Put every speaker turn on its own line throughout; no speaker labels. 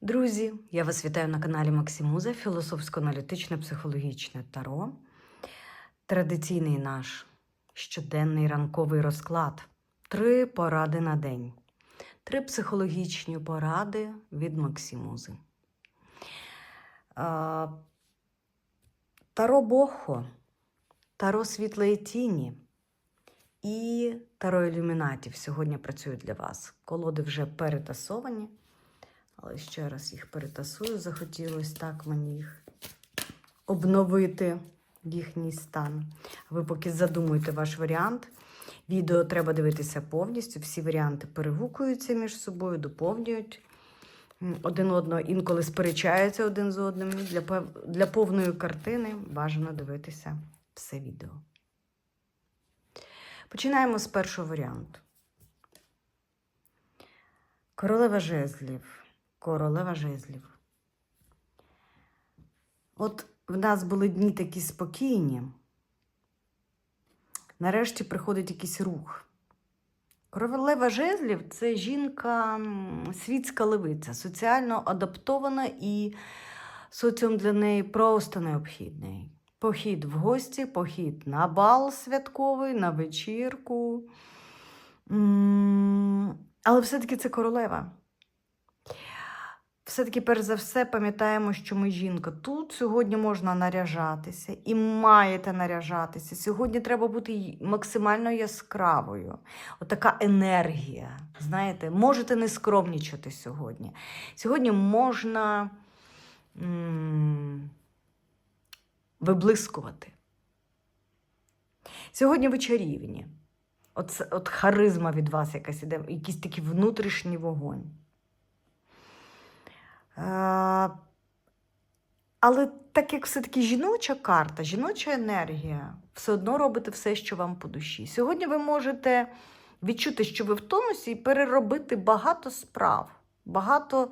Друзі, я вас вітаю на каналі Максимуза, філософсько-аналітичне психологічне таро. Традиційний наш щоденний ранковий розклад. Три поради на день. Три психологічні поради від Максимузи. Таро Бохо, Таро Світлої Тіні і Таро Ілюмінатів сьогодні працюють для вас. Колоди вже перетасовані. Але ще раз їх перетасую. Захотілося так мені їх обновити їхній стан. Ви поки задумуєте ваш варіант. Відео треба дивитися повністю. Всі варіанти перегукуються між собою, доповнюють один одного, інколи сперечаються один з одним. Для, для повної картини бажано дивитися все відео. Починаємо з першого варіанту. Королева жезлів. Королева жезлів. От в нас були дні такі спокійні. Нарешті приходить якийсь рух. Королева жезлів це жінка світська левиця, соціально адаптована і соціум для неї просто необхідний. Похід в гості, похід на бал святковий, на вечірку. Але все-таки це королева. Все-таки, перш за все, пам'ятаємо, що ми жінка. Тут сьогодні можна наряжатися і маєте наряжатися. Сьогодні треба бути максимально яскравою. Отака енергія. Знаєте, можете не скромнічати сьогодні. Сьогодні можна виблискувати. Сьогодні ви чарівні. От, от харизма від вас якась іде, якийсь такий внутрішній вогонь. Але так як все-таки жіноча карта, жіноча енергія, все одно робите все, що вам по душі. Сьогодні ви можете відчути, що ви в тонусі, і переробити багато справ. Багато...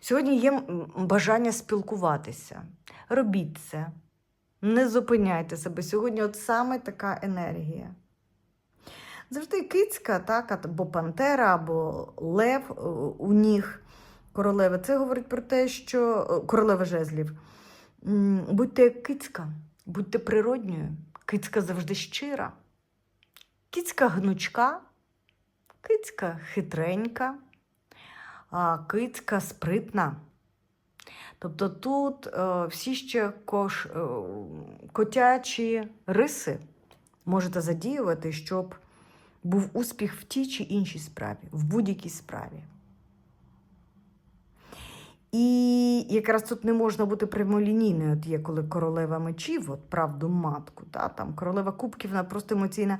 Сьогодні є бажання спілкуватися. Робіть це. Не зупиняйте себе. Сьогодні от саме така енергія. Завжди кицька, так, або пантера, або лев е, у ніг королеви. Це говорить про те, що е, королева жезлів. Будьте як кицька, будьте природньою. Кицька завжди щира. Кицька гнучка, кицька хитренька, а кицька спритна. Тобто тут е, всі ще кош, е, котячі риси можете задіювати, щоб був успіх в тій чи іншій справі, в будь-якій справі. І якраз тут не можна бути прямолінійною. От є коли королева мечів, от правду матку, та, там королева кубків, вона просто емоційна.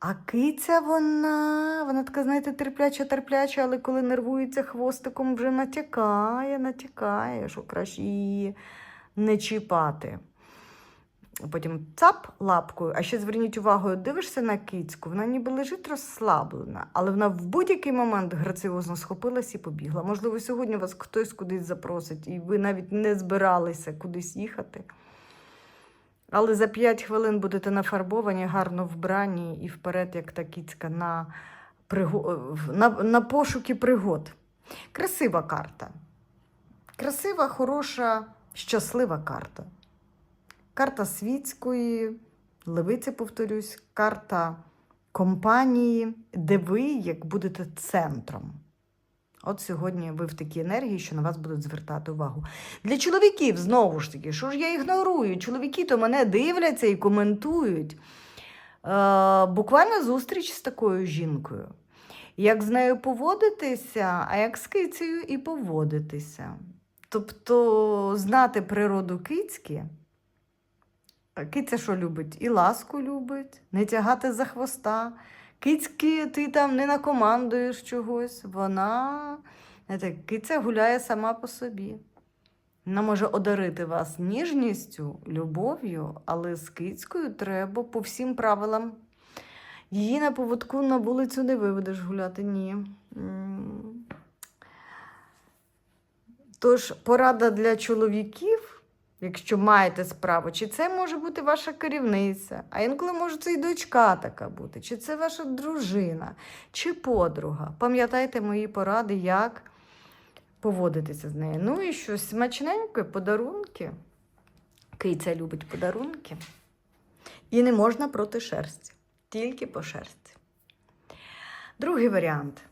А киця вона, вона така, знаєте, терпляча, терпляча, але коли нервується хвостиком, вже натякає, натякає, що краще її не чіпати. Потім цап лапкою, а ще зверніть увагу, дивишся на кицьку, вона ніби лежить розслаблена, але вона в будь-який момент граціозно схопилась і побігла. Можливо, сьогодні вас хтось кудись запросить, і ви навіть не збиралися кудись їхати. Але за 5 хвилин будете нафарбовані, гарно вбрані і вперед, як та кицька, на, на, на пошуки пригод. Красива карта. Красива, хороша, щаслива карта. Карта світської, левиці, повторюсь, карта компанії, де ви як будете центром. От сьогодні ви в такій енергії, що на вас будуть звертати увагу. Для чоловіків, знову ж таки, що ж я ігнорую? Чоловіки то мене дивляться і коментують. Е, буквально зустріч з такою жінкою. Як з нею поводитися, а як з кицею і поводитися. Тобто знати природу кицьки. Киця що любить? І ласку любить, не тягати за хвоста. Кицьки ти там не накомандуєш чогось. Вона знаєте, киця гуляє сама по собі. Вона може одарити вас ніжністю, любов'ю, але з кицькою треба по всім правилам. Її на поводку на вулицю не виведеш гуляти, ні. Тож порада для чоловіків, якщо маєте справу, чи це може бути ваша керівниця, а інколи може це і дочка така бути, чи це ваша дружина, чи подруга. Пам'ятайте мої поради, як поводитися з нею. Ну і щось смачненьке, подарунки. Киця любить подарунки. І не можна проти шерсті, тільки по шерсті. Другий варіант.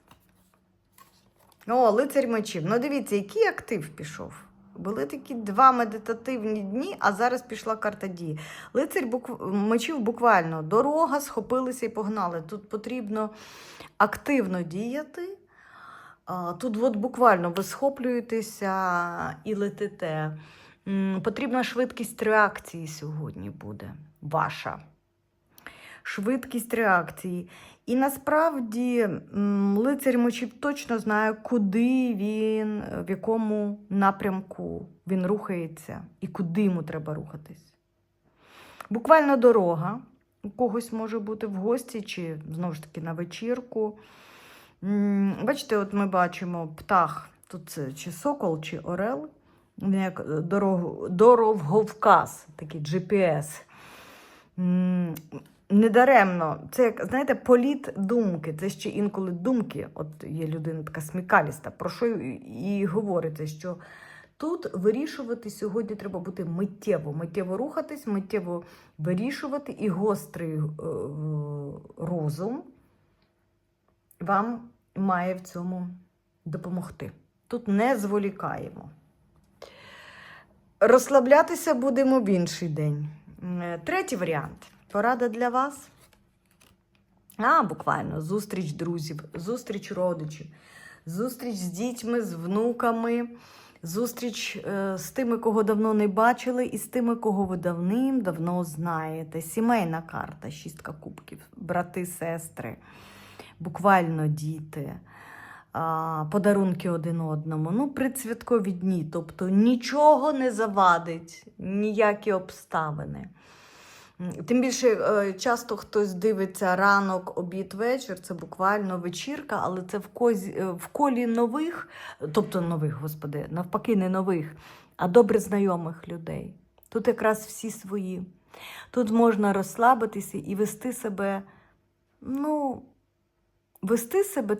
О, лицарь мечів. Ну, дивіться, який актив пішов. Були такі два медитативні дні, а зараз пішла карта дії. Лицарь букв... мечів буквально дорога, схопилися і погнали. Тут потрібно активно діяти. Тут от буквально ви схоплюєтеся і летите. Потрібна швидкість реакції сьогодні буде ваша. Швидкість реакції. І насправді лицар мечів точно знає, куди він, в якому напрямку він рухається і куди йому треба рухатись. Буквально дорога. У когось може бути в гості чи знову ж таки на вечірку. Бачите, от ми бачимо птах. Тут це чи сокол, чи орел. Як е, дорог, дороговказ, такий GPS. Недаремно, це як, знаєте, політ думки. Це ще інколи думки. От є людина така смікаліста. Про що і і говориться, що тут вирішувати сьогодні треба бути миттєво, миттєво рухатись, миттєво вирішувати, і гострий е, розум вам має в цьому допомогти. Тут не зволікаємо. Розслаблятися будемо в інший день. Е, Третій варіант. Порада для вас. А, буквально зустріч друзів, зустріч родичів, зустріч з дітьми, з внуками, зустріч е, з тими, кого давно не бачили, і з тими, кого ви давним-давно знаєте. Сімейна карта, шістка кубків, брати, сестри, буквально діти. А, подарунки один одному. Ну, предсвяткові дні, тобто нічого не завадить, ніякі обставини. Тим більше е, часто хтось дивиться ранок, обід, вечір, це буквально вечірка, але це в, козі, е, в колі нових, тобто нових, господи, навпаки, не нових, а добре знайомих людей. Тут якраз всі свої. Тут можна розслабитися і вести себе, ну, вести себе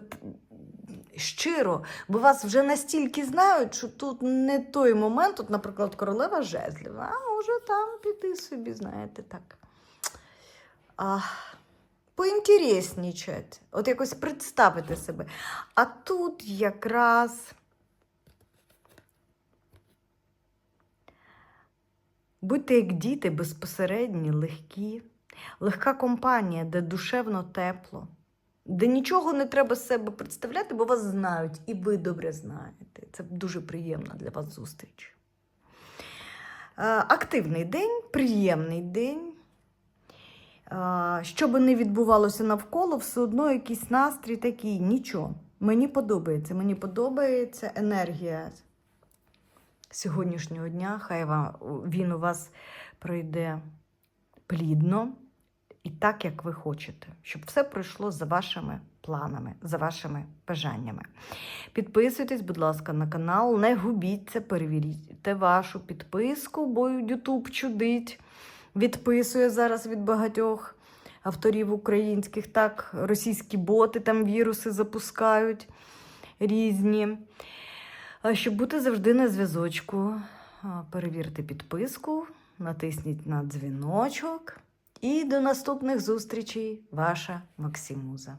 щиро, бо вас вже настільки знають, що тут не той момент, от, наприклад, королева жезлів, а може там піти собі, знаєте, так. А, поінтереснічать, от якось представити себе. А тут якраз будьте як діти, безпосередні, легкі, легка компанія, де душевно тепло де нічого не треба з себе представляти, бо вас знають, і ви добре знаєте. Це дуже приємна для вас зустріч. Е, Активний день, приємний день. Е, Що би не відбувалося навколо, все одно якийсь настрій такий, нічого. Мені подобається. Мені подобається енергія сьогоднішнього дня. Хай він у вас пройде плідно і так, як ви хочете, щоб все пройшло за вашими планами, за вашими бажаннями. Підписуйтесь, будь ласка, на канал, не губіться, перевіріть вашу підписку, бо YouTube чудить. Відписує зараз від багатьох авторів українських. Так, російські боти там віруси запускають різні. Щоб бути завжди на зв'язочку, перевірте підписку, натисніть на дзвіночок. І до наступних зустрічей, ваша Максимуза.